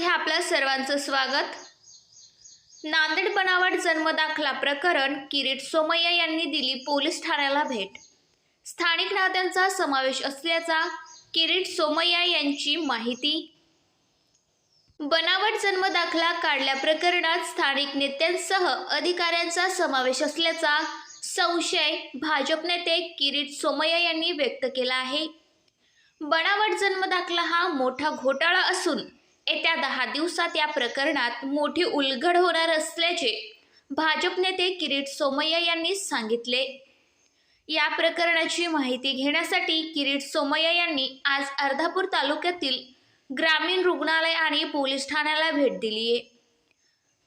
मध्ये आपलं सर्वांचं स्वागत. नांदेड बनावट जन्मदाखला प्रकरण किरीट सोमय्या यांनी दिली पोलीस ठाण्याला भेट. स्थानिक नात्यांचा समावेश असल्याचा किरीट सोमय्या यांची माहिती. बनावट जन्मदाखला काढल्या प्रकरणात स्थानिक नेत्यांसह अधिकाऱ्यांचा समावेश असल्याचा संशय भाजप नेते किरीट सोमय्या यांनी व्यक्त केला आहे. बनावट जन्मदाखला हा मोठा घोटाळा असून येत्या दहा दिवसात या प्रकरणात मोठी उलगड होणार असल्याचे भाजप नेते किरीट सोमय्या यांनी सांगितले. या प्रकरणाची माहिती घेण्यासाठी किरीट सोमय्या यांनी आज अर्धापूर तालुक्यातील ग्रामीण रुग्णालय आणि पोलीस ठाण्याला भेट दिली आहे.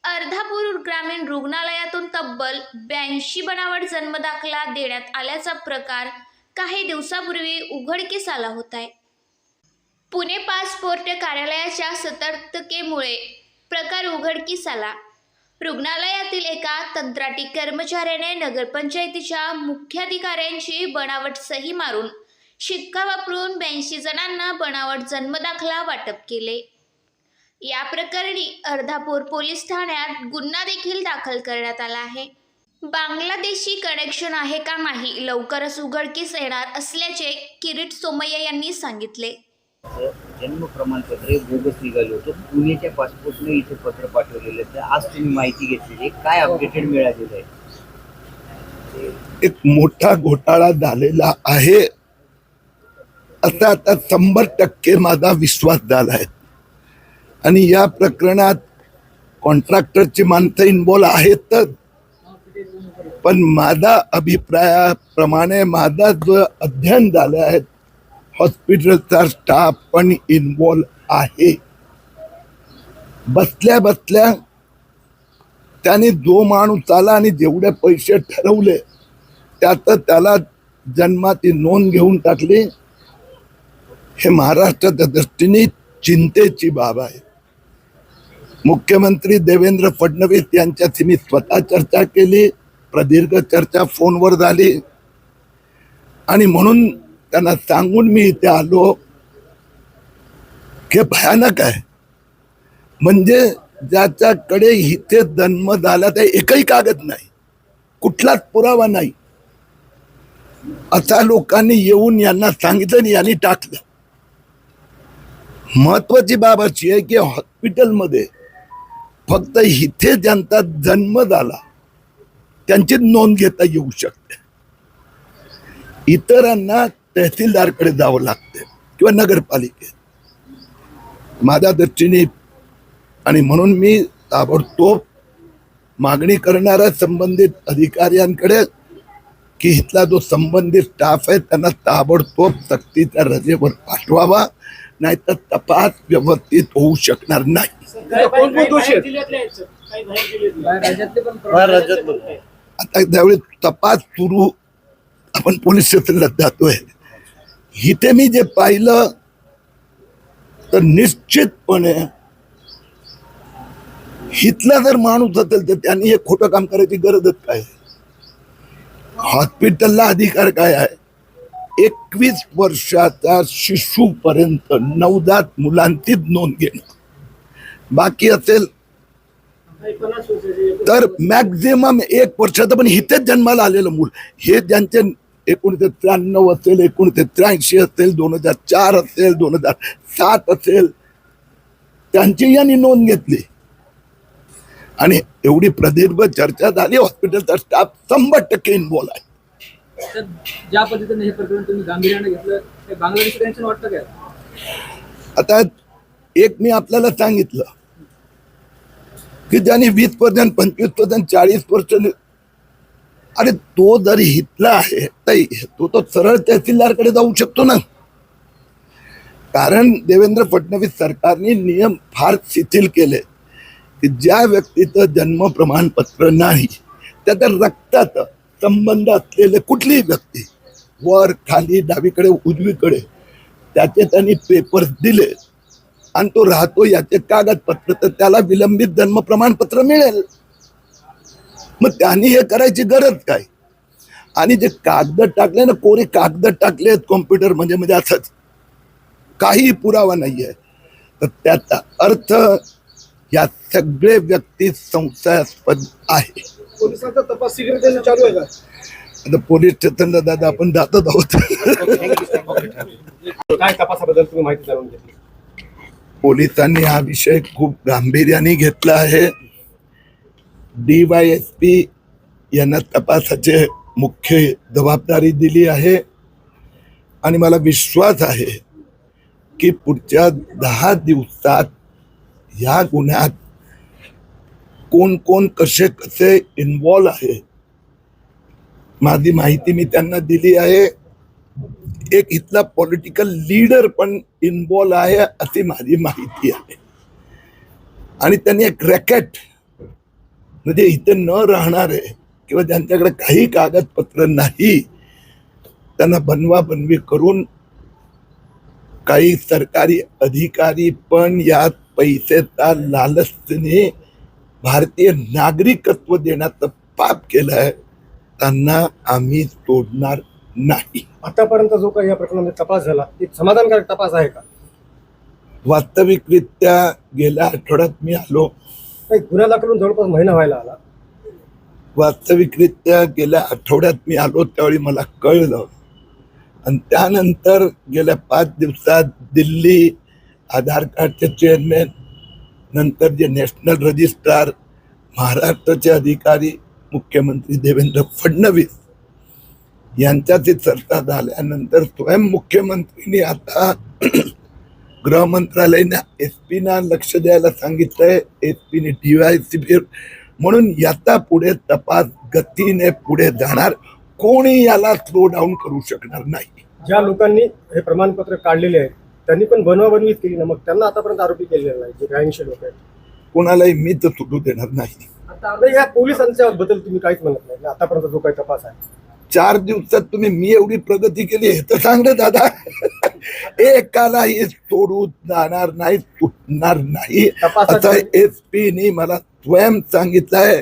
अर्धापूर ग्रामीण रुग्णालयातून तब्बल ब्याऐंशी बनावट जन्मदाखला देण्यात आल्याचा प्रकार काही दिवसापूर्वी उघडकीस आला होता आहे. पुणे पासपोर्ट कार्यालयाच्या सतर्कतेमुळे प्रकार उघडकीस आला. रुग्णालयातील एका तंत्राटी कर्मचाऱ्याने नगरपंचायतीच्या मुख्याधिकाऱ्यांची बनावट सही मारून शिक्का वापरून ब्याऐंशी जणांना बनावट जन्मदाखला वाटप केले. या प्रकरणी अर्धापूर पोलीस ठाण्यात गुन्हा देखील दाखल करण्यात आला आहे. बांगलादेशी कनेक्शन आहे का नाही लवकरच उघडकीस येणार असल्याचे किरीट सोमय्या यांनी सांगितले. जन्म प्रमाणपत्र बोगस निघालं होतं. पुण्याच्या पासपोर्टने इथे पत्र पाठवलेलं तर आज तुम्ही माहिती घेतलेली काय अपडेटेड मिळालेलं आहे? एक मोठा घोटाळा झालेला आहे. असा आता शंभर टक्के माझा विश्वास झाला आहे. आणि या प्रकरणात कॉन्ट्रॅक्टरची माणसं इन्वॉल्व आहेतच. पण माझा अभिप्रायाप्रमाणे माझा जो अध्ययन झालं आहे हॉस्पिटलचा स्टाफ पण इन्वॉल्व आहे. बसल्या बसल्या त्याने जो माणूस आला आणि जेवढे पैसे ठरवले त्यात त्याला जन्माची नोंद घेऊन टाकली. हे महाराष्ट्राच्या दृष्टीने चिंतेची बाब आहे. मुख्यमंत्री देवेंद्र फडणवीस यांच्याशी मी स्वतः चर्चा केली प्रदीर्घ चर्चा फोनवर झाली. आणि म्हणून त्यांना सांगून मी इथे आलो. हे भयानक आहे. म्हणजे ज्याच्याकडे इथे जन्म झाला ते एकही कागद नाही. कुठलाच पुरावा नाही. असा लोकांनी येऊन यांना सांगितलं आणि यांनी टाकलं. महत्वाची बाब अशी आहे की हॉस्पिटलमध्ये फक्त इथे ज्यांचा जन्म झाला त्यांची नोंद घेता येऊ शकते. इतरांना तहसीलदारकडे जावं लागते किंवा नगरपालिकेत. माझ्या दृष्टीने आणि म्हणून मी ताबडतोब मागणी करणाऱ्या संबंधित अधिकाऱ्यांकडे की इथला जो संबंधित स्टाफ आहे त्यांना ताबडतोब सक्तीच्या रजेवर पाठवावा नाहीतर तपास व्यवस्थित होऊ शकणार नाही? आता ज्यावेळी तपास सुरू आपण पोलीस स्टेशनला जातोय. इथे मी जे पाहिलं तर निश्चितपणे हितला जर माणूस असेल तर त्यांनी हे खोटं काम करायची गरजच काय हॉस्पिटलला अधिकार काय आहे? एकवीस वर्षाच्या शिशूपर्यंत नवजात मुलांचीच नोंद घेणं. बाकी असेल तर मॅक्झिमम एक वर्षाचं पण हिथेच जन्माला आलेलं मूल. हे ज्यांचे एकोणीसशे त्र्याण्णव असेल एकोणीसशे त्र्याऐंशी असेल दोन हजार चार असेल दोन हजार सात असेल त्यांची यांनी नोंद घेतली. आणि एवढी प्रदीर्घ चर्चा झाली हॉस्पिटलचा स्टाफ शंभर टक्के इन्वॉल्व आहे. तर ज्या पद्धतीने हे प्रकरण तुम्ही गांभीर्याने घेतलं ते बांगलादेश टेन्शन वाटतं काय आता एक मी आपल्याला सांगितलं की ज्यांनी वीस पर्सेंट पंचवीस पर्सेंट चाळीस पर्सेंट अरे तो जर हितला आहे तर तो तो सरळ तहसीलदारकडे जाऊ शकतो ना. कारण देवेंद्र फडणवीस सरकारने नियम फार शिथिल केले की ज्या व्यक्तीचं जन्म प्रमाणपत्र नाही त्याच्या रक्तात संबंध असलेले कुठलीही व्यक्ती वर खाली डावीकडे उजवीकडे त्याचे त्यांनी पेपर्स दिले आणि तो राहतो याचे कागदपत्र तर त्याला विलंबित जन्म प्रमाणपत्र मिळेल. मग त्यांनी हे करायची गरज काय? आणि जे कागद टाकले ना कोरे कागद टाकले आहेत कॉम्प्युटर म्हणजे म्हणजे असंच. काही पुरावा नाही आहे तर त्याचा अर्थ या सगळे व्यक्ती संशयास्पद आहे. पोलिसांचा तपास सिक्युरिटी चालू आहे का? आता पोलीस स्टेशनला दादा आपण जातच आहोत. काय तपासाबद्दल तुम्ही माहिती जाणून घेतली पोलिसांनी हा विषय खूप गांभीर्याने घेतला आहे. डीवायएसपी यांना तपासाचे मुख्य जबाबदारी दिली आहे. आणि मला विश्वास आहे की पुढच्या दहा दिवसात ह्या गुन्ह्यात कोण कोण कसे कसे इन्वॉल्व आहे माझी माहिती मी त्यांना दिली आहे. एक इथला पॉलिटिकल लीडर पण इन्वॉल्व आहे अशी माझी माहिती आहे. आणि त्यांनी एक रॅकेट म्हणजे इथे न राहणारे किंवा ज्यांच्याकडे काही कागदपत्र नाही त्यांना बनवा बनवी करून काही सरकारी अधिकारी पण यात पैसेचा लालचने भारतीय नागरिकत्व देण्याचं पाप केलंय त्यांना आम्ही सोडणार नाही. आतापर्यंत जो काही या प्रकरणामध्ये तपास झाला एक समाधानकारक तपास आहे का? वास्तविकरित्या गेल्या आठवड्यात मी आलो काही गुन्हा दाखल होऊन जवळपास महिना व्हायला आला. वास्तविकरित्या गेल्या आठवड्यात मी आलो त्यावेळी मला कळलं. आणि त्यानंतर गेल्या पाच दिवसात दिल्ली आधार कार्डचे चेअरमॅन नंतर जे नॅशनल रजिस्ट्रार महाराष्ट्राचे अधिकारी मुख्यमंत्री देवेंद्र फडणवीस यांच्याशी चर्चा झाल्यानंतर स्वयं मुख्यमंत्रीने आता गृह मंत्रालयाने एस पीना लक्ष द्यायला सांगितलंय. एस पीने डीवायसी म्हणून याचा पुढे तपास गतीने पुढे जाणार. कोणी याला स्लो डाऊन करू शकणार नाही. ज्या लोकांनी हे प्रमाणपत्र काढलेले आहेत त्यांनी पण बनवाबनवीच केली ना. मग त्यांना आतापर्यंत आरोपी केलेला नाही जे ब्याऐंशी लोक आहेत. कोणालाही मी तर सुटू देणार नाही. आता या पोलिसांच्या बद्दल तुम्ही काहीच म्हणत नाही आतापर्यंत जो काही तपास आहे. चार दिवसात तुम्ही मी एवढी प्रगती केली हे तर सांग रे दादा एकालाही सोडू जाणार नाही सुटणार नाही. असं एस पी मला स्वयं सांगितलंय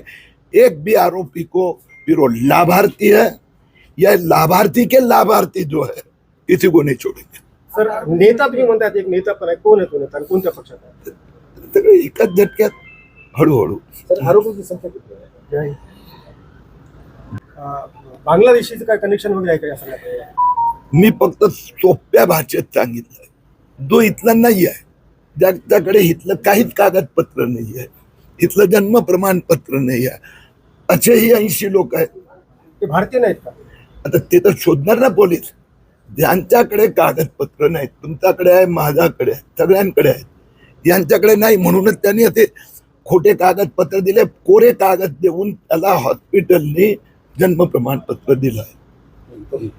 एक भी आरोपी को फिर वो लाभार्थी है. या लाभार्थी के लाभार्थी जो है किसी को नहीं छोड़ेंगे। सर नेता तुम्ही म्हणतात एक नेता पण आहे. कोण आहे तो नेता आणि कोणत्या पक्षात आहे? सगळे एकाच झटक्यात हळूहळू. सर आरोपीची संख्या किती आहे? अं, बांगलादेशीचं काय कनेक्शन वगैरे आहे का या सगळ्यात? मी फक्त सोप्या भाषेत सांगितलंय. जो इथला नाही आहे ज्याच्याकडे इथलं काहीच कागदपत्र नाही आहे इथलं जन्म प्रमाणपत्र नाही आहे असेही ऐंशी लोक आहेत. ते भारतीय नाहीत का? आता ते तर शोधणार ना पोलीस. ज्यांच्याकडे कागदपत्र नाहीत तुमच्याकडे आहे माझ्याकडे आहे सगळ्यांकडे आहेत. यांच्याकडे नाही म्हणूनच त्यांनी असे खोटे कागदपत्र दिले कोरे कागद देऊन त्याला हॉस्पिटलने जन्म प्रमाणपत्र दिलं आहे